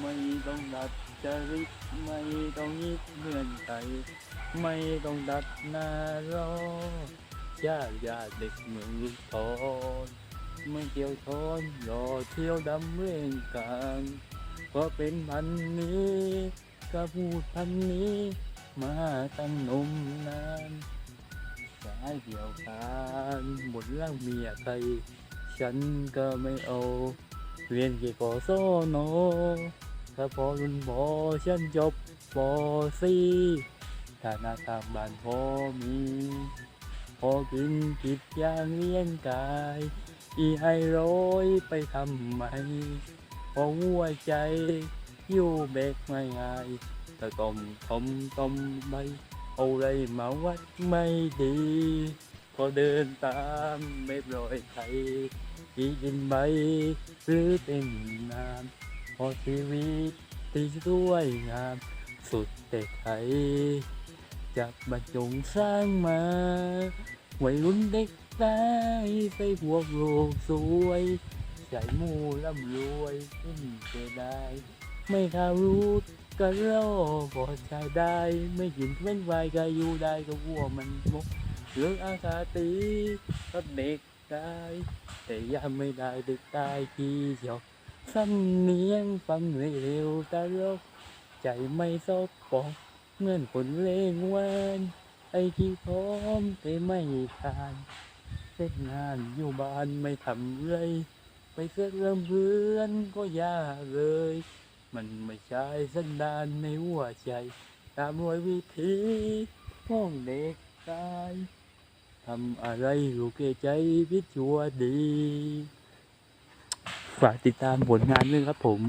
ไม่ต้องดัดจริตไม่ต้องยึดเงื่อนไขไม่ต้องดัดหน้ารอยาญาเด็กเมืองลุกทอนไม่เกี่ยวทอนรอเที่ยวดำเรื่องกลางก็เป็นพันนี้ก็พูดพันนี้ มาตั้งนมนานสายเดียวกันหมดร่างเมียใคร ฉันก็ไม่เอาเรียนเกี่ยวกับโซโน ถ้าพอรุ่นบอฉันจบปอซีฐานะทางบ้านพอมีพอกินกิดย่างเลี้ยงกาย อีให้ร้อยไปทำไมพอหัวใจอยู่เบกไม่ง่ายตะต้มทมต้มใบเอาไรมาวัดไม่ดี พอเดินตามไม่ปล่อยใครที่กินใบหรือเป็นน้ำ พอชีวิตที่สวยงาม สุดแต่ไทยจะบรรจงสร้างมาวัยรุ่นเด็กได้ไปพวกโลกสวยใจมูร่ำรวยขึ้นเสียได้ ไม่ข่ารู้ก็รอพอใช้ได้ ไม่กินเว้นไวก็อยู่ได้ก็วัวมันมกเรื่องอาคาตีก็เด็กได้แต่ยังไม่ได้เด็กตายกี่หยอก สำเนียงฟังเร็วๆตลกใจไม่ซบปอกเหมือนคนเล่งวานไอ้ที่พร้อมแต่ไม่ทานเสร็จงานอยู่บ้านไม่ทำเลย ไปเสื้อเริ่มเพื่อนก็ยากเลย มันไม่ใช่สันดานในหัวใจ ตามรอยวิธีห้องเด็กตายทำอะไรลูกเกใจพิชัวดี ฝากติดตามผลงานด้วยครับผม